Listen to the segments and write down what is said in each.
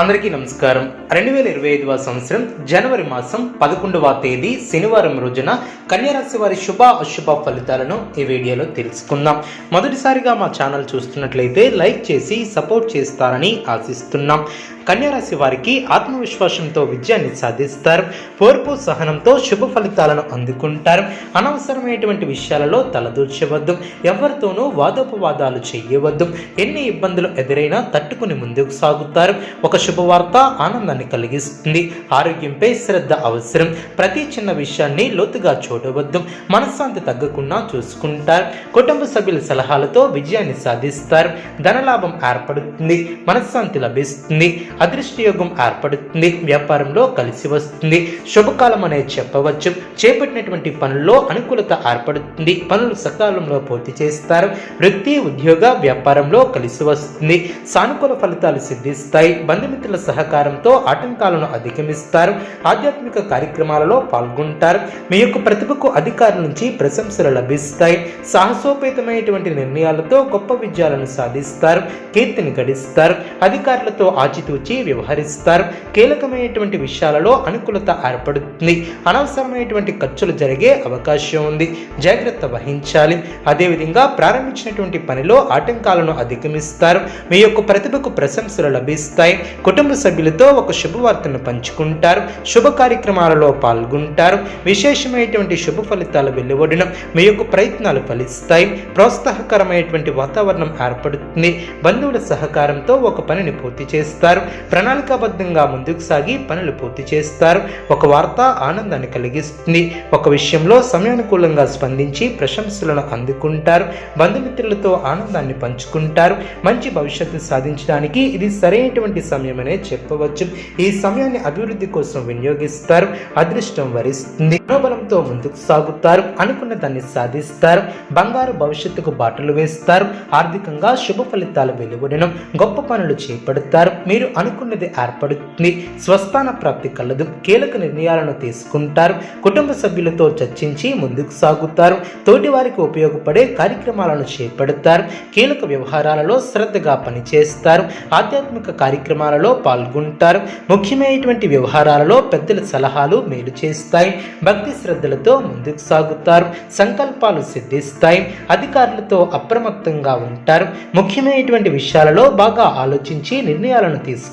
అందరికీ నమస్కారం. రెండు వేల ఇరవై ఐదవ సంవత్సరం జనవరి మాసం పదకొండవ తేదీ శనివారం రోజున కన్యారాశి వారి శుభ అశుభ ఫలితాలను ఈ వీడియోలో తెలుసుకుందాం. మొదటిసారిగా మా ఛానల్ చూస్తున్నట్లయితే లైక్ చేసి సపోర్ట్ చేస్తారని ఆశిస్తున్నాం. కన్యారాశి వారికి ఆత్మవిశ్వాసంతో విజయాన్ని సాధిస్తారు. ఓర్పు సహనంతో శుభ ఫలితాలను అందుకుంటారు. అనవసరమైనటువంటి విషయాలలో తలదూర్చవద్దు. ఎవరితోనూ వాదోపవాదాలు చేయవద్దు. ఎన్ని ఇబ్బందులు ఎదురైనా తట్టుకుని ముందుకు సాగుతారు. ఒక శుభవార్త ఆనందాన్ని కలిగిస్తుంది. ఆరోగ్యంపై శ్రద్ధ అవసరం. ప్రతి చిన్న విషయాన్ని లోతుగా చూడవద్దు. మనశ్శాంతి తగ్గకుండా చూసుకుంటారు. కుటుంబ సభ్యుల సలహాలతో విజయాన్ని సాధిస్తారు. ధనలాభం ఏర్పడుతుంది. మనశ్శాంతి లభిస్తుంది. అదృష్టయోగం ఏర్పడుతుంది వ్యాపారంలో కలిసి వస్తుంది. శుభకాలం అనేది చెప్పవచ్చు. చేపట్టినటువంటి పనుల్లో అనుకూలత ఏర్పడుతుంది. పనులు సకాలంలో పూర్తి చేస్తారు. వృత్తి ఉద్యోగ వ్యాపారంలో కలిసి వస్తుంది. సానుకూల ఫలితాలు సిద్ధిస్తాయి. బంధుమిత్రుల సహకారంతో ఆటంకాలను అధిగమిస్తారు. ఆధ్యాత్మిక కార్యక్రమాలలో పాల్గొంటారు. మీ యొక్క ప్రతిభకు అధికారుల నుంచి ప్రశంసలు లభిస్తాయి. సాహసోపేతమైనటువంటి నిర్ణయాలతో గొప్ప విజయాలను సాధిస్తారు. కీర్తిని గడిస్తారు. అధికారులతో ఆచితూచి వ్యవహరిస్తారు. కీలకమైనటువంటి విషయాలలో అనుకూలత ఏర్పడుతుంది. అనవసరమైనటువంటి ఖర్చులు జరిగే అవకాశం ఉంది. జాగ్రత్త వహించాలి. అదేవిధంగా ప్రారంభించినటువంటి పనిలో ఆటంకాలను అధిగమిస్తారు. మీ యొక్క ప్రతిభకు ప్రశంసలు లభిస్తాయి. కుటుంబ సభ్యులతో ఒక శుభవార్తను పంచుకుంటారు. శుభ కార్యక్రమాలలో పాల్గొంటారు. విశేషమైనటువంటి శుభ ఫలితాలు వెలువడడం మీ యొక్క ప్రయత్నాలు ఫలిస్తాయి. ప్రోత్సాహకరమైనటువంటి వాతావరణం ఏర్పడుతుంది. బంధువుల సహకారంతో ఒక పనిని పూర్తి చేస్తారు. ప్రణాళికాబద్ధంగా ముందుకు సాగి పనులు పూర్తి చేస్తారు. ఒక వార్త ఆనందాన్ని కలిగిస్తుంది. ఒక విషయంలో సమయానుకూలంగా స్పందించి ప్రశంసలను అందుకుంటారు. బంధుమిత్రులతో ఆనందాన్ని పంచుకుంటారు. మంచి భవిష్యత్తు సాధించడానికి ఇది సరైనటువంటి సమయమనే చెప్పవచ్చు. ఈ సమయాన్ని అభివృద్ధి కోసం వినియోగిస్తారు. అదృష్టం వరిస్తుంది. మనోబలంతో ముందుకు సాగుతారు. అనుకున్న దాన్ని సాధిస్తారు. బంగారు భవిష్యత్తుకు బాటలు వేస్తారు. ఆర్థికంగా శుభ ఫలితాలు వెలువడడం గొప్ప పనులు చేపడతారు. మీరు అనుకున్నది ఏర్పడుతుంది. స్వస్థాన ప్రాప్తి కలదు. కీలక నిర్ణయాలను తీసుకుంటారు. కుటుంబ సభ్యులతో చర్చించి ముందుకు సాగుతారు. తోటి వారికి ఉపయోగపడే కార్యక్రమాలను చేపడతారు. కీలక వ్యవహారాలలో శ్రద్ధగా పనిచేస్తారు. ఆధ్యాత్మిక కార్యక్రమాలలో పాల్గొంటారు. ముఖ్యమైనటువంటి వ్యవహారాలలో పెద్దల సలహాలు మేలు చేస్తాయి. భక్తి శ్రద్ధలతో ముందుకు సాగుతారు. సంకల్పాలు సిద్ధిస్తాయి. అధికారులతో అప్రమత్తంగా ఉంటారు. ముఖ్యమైనటువంటి విషయాలలో బాగా ఆలోచించి నిర్ణయాలను తీసుకుంటారు.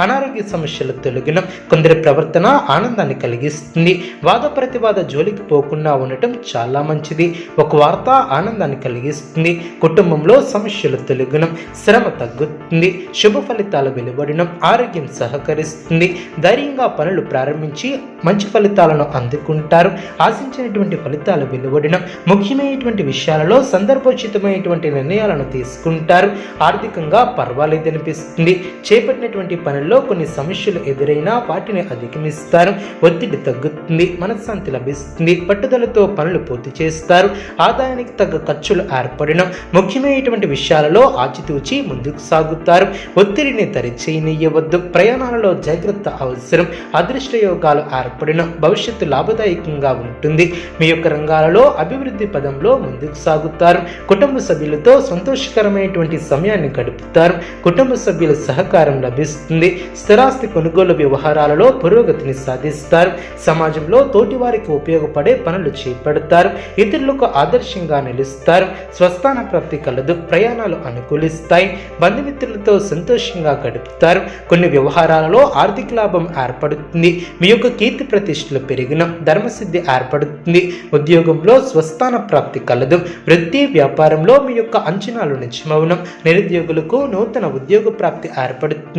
అనారోగ్య సమస్యలు తొలగిన కొందరి ప్రవర్తన ఆనందాన్ని కలిగిస్తుంది. వాద ప్రతివాద జోలికి పోకుండా ఉండటం చాలా మంచిది. ఒక వార్త ఆనందాన్ని కలిగిస్తుంది. కుటుంబంలో సమస్యలు తొలగిన శ్రమ తగ్గుతుంది. శుభ ఫలితాలు వెలువడడం ఆరోగ్యం సహకరిస్తుంది. ధైర్యంగా పనులు ప్రారంభించి మంచి ఫలితాలను అందుకుంటారు. ఆశించినటువంటి ఫలితాలు వెలువడడం ముఖ్యమైనటువంటి విషయాలలో సందర్భోచితమైనటువంటి నిర్ణయాలను తీసుకుంటారు. ఆర్థికంగా పర్వాలేదనిపిస్తుంది. చేపట్టినటువంటి పనుల్లో కొన్ని సమస్యలు ఎదురైనా వాటిని అధిగమిస్తారు. ఒత్తిడి తగ్గుతుంది మనశ్శాంతి లభిస్తుంది పట్టుదలతో పనులు పూర్తి చేస్తారు ఆదాయానికి తగ్గ ఖర్చులు ఏర్పడడం ముఖ్యమైనటువంటి విషయాలలో ఆచితూచి ముందుకు సాగుతారు. ఒత్తిడిని తరిచేయనియవద్దు ప్రయాణాలలో జాగ్రత్త అవసరం అదృష్ట యోగాలు ఏర్పడిన భవిష్యత్తు లాభదాయకంగా ఉంటుంది. మీ యొక్క రంగాలలో అభివృద్ధి పదంలో ముందుకు సాగుతారు. కుటుంబ సభ్యులతో సంతోషకరమైనటువంటి సమయాన్ని గడుపుతారు. కుటుంబ సభ్యుల సహకారం లభిస్తుంది. స్థిరాస్తి కొనుగోలు వ్యవహారాలలో పురోగతిని సాధిస్తారు. సమాజంలో తోటివారికి ఉపయోగపడే పనులు చేపడతారు. ఇతరులకు ఆదర్శంగా నిలుస్తారు. స్వస్థాన ప్రాప్తి కలదు. ప్రయాణాలు అనుకూలిస్తాయి. బంధుమిత్రులతో సంతోషంగా గడుపుతారు. కొన్ని వ్యవహారాలలో ఆర్థిక లాభం ఏర్పడుతుంది. మీ యొక్క కీర్తి ప్రతిష్టలు పెరిగిన ధర్మసిద్ధి ఏర్పడుతుంది. ఉద్యోగంలో స్వస్థాన ప్రాప్తి కలదు. వృత్తి వ్యాపారంలో మీ యొక్క అంచనాలు నిజమవనం. నిరుద్యోగులకు నూతన ఉద్యోగ ప్రాప్తి ఏర్పడుతుంది.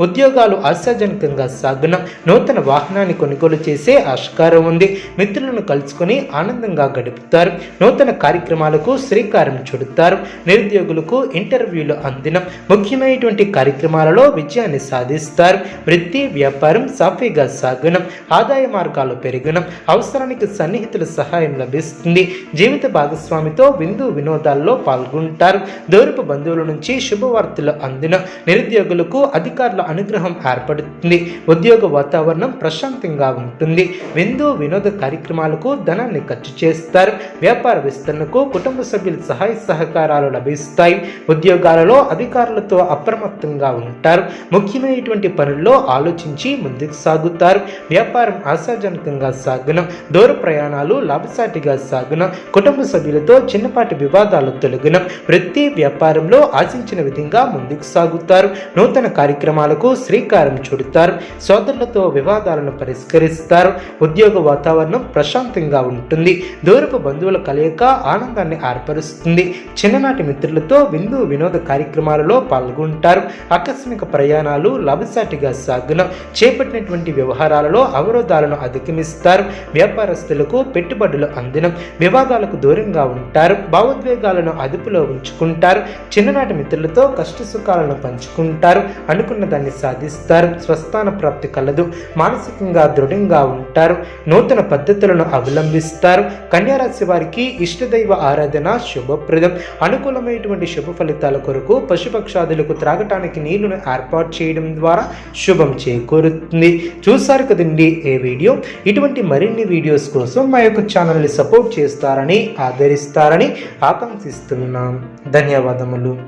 ఉద్యోగాలు ఆశాజనకంగా సాగున నూతన వాహనాన్ని కొనుగోలు చేసే ఆస్కారం ఉంది. మిత్రులను కలుసుకొని ఆనందంగా గడుపుతారు. నూతన కార్యక్రమాలకు శ్రీకారం చుడతారు. నిరుద్యోగులకు ఇంటర్వ్యూలు అందిన ముఖ్యమైనటువంటి కార్యక్రమాలలో విజయాన్ని సాధిస్తారు. వృత్తి వ్యాపారం సాఫీగా సాగున ఆదాయ మార్గాలు పెరుగునం అవసరానికి సన్నిహితుల సహాయం లభిస్తుంది. జీవిత భాగస్వామితో విందు వినోదాల్లో పాల్గొంటారు. దూరపు బంధువుల నుంచి శుభవార్తలు అందిన నిరుద్యోగులకు అధికారుల అనుగ్రహం ఏర్పడుతుంది. ఉద్యోగ వాతావరణం ప్రశాంతంగా ఉంటుంది. విందు వినోద కార్యక్రమాలకు ధనాన్ని ఖర్చు చేస్తారు. వ్యాపార విస్తరణకు కుటుంబ సభ్యుల సహాయ సహకారాలు లభిస్తాయి. ఉద్యోగాలలో అధికారులతో అప్రమత్తంగా ఉంటారు. ముఖ్యమైనటువంటి పనుల్లో ఆలోచించి ముందుకు సాగుతారు. వ్యాపారం ఆశాజనకంగా సాగును. దూర ప్రయాణాలు లాభసాటిగా సాగును. కుటుంబ సభ్యులతో చిన్నపాటి వివాదాలు తొలగిన. వృత్తి వ్యాపారంలో ఆశించిన విధంగా ముందుకు సాగుతారు. నూతన కార్యక్రమాలకు శ్రీకారం చుడతారు. సోదరులతో వివాదాలను పరిష్కరిస్తారు. ఉద్యోగ వాతావరణం ప్రశాంతంగా ఉంటుంది. దూరపు బంధువుల కలయిక ఆనందాన్ని ఏర్పరుస్తుంది. చిన్ననాటి మిత్రులతో విందు వినోద కార్యక్రమాలలో పాల్గొంటారు. ఆకస్మిక ప్రయాణాలు లాభసాటిగా సాగున. చేపట్టినటువంటి వ్యవహారాలలో అవరోధాలను అధిగమిస్తారు. వ్యాపారస్తులకు పెట్టుబడులు అందినం. వివాదాలకు దూరంగా ఉంటారు. భావోద్వేగాలను అదుపులో ఉంచుకుంటారు. చిన్ననాటి మిత్రులతో కష్ట సుఖాలను పంచుకుంటారు. అనుకున్న దాన్ని సాధిస్తారు. స్వస్థాన ప్రాప్తి కలదు. మానసికంగా దృఢంగా ఉంటారు. నూతన పద్ధతులను అవలంబిస్తారు. కన్యారాశి వారికి ఇష్టదైవ ఆరాధన శుభప్రదం. అనుకూలమైనటువంటి శుభ ఫలితాల కొరకు పశుపక్షాదులకు త్రాగటానికి నీళ్ళను ఏర్పాటు చేయడం ద్వారా శుభం చేకూరుతుంది. చూశారు కదండి ఏ వీడియో? ఇటువంటి మరిన్ని వీడియోస్ కోసం మా యొక్క ఛానల్ని సపోర్ట్ చేస్తారని ఆదరిస్తారని ఆకాంక్షిస్తున్నాం. ధన్యవాదములు.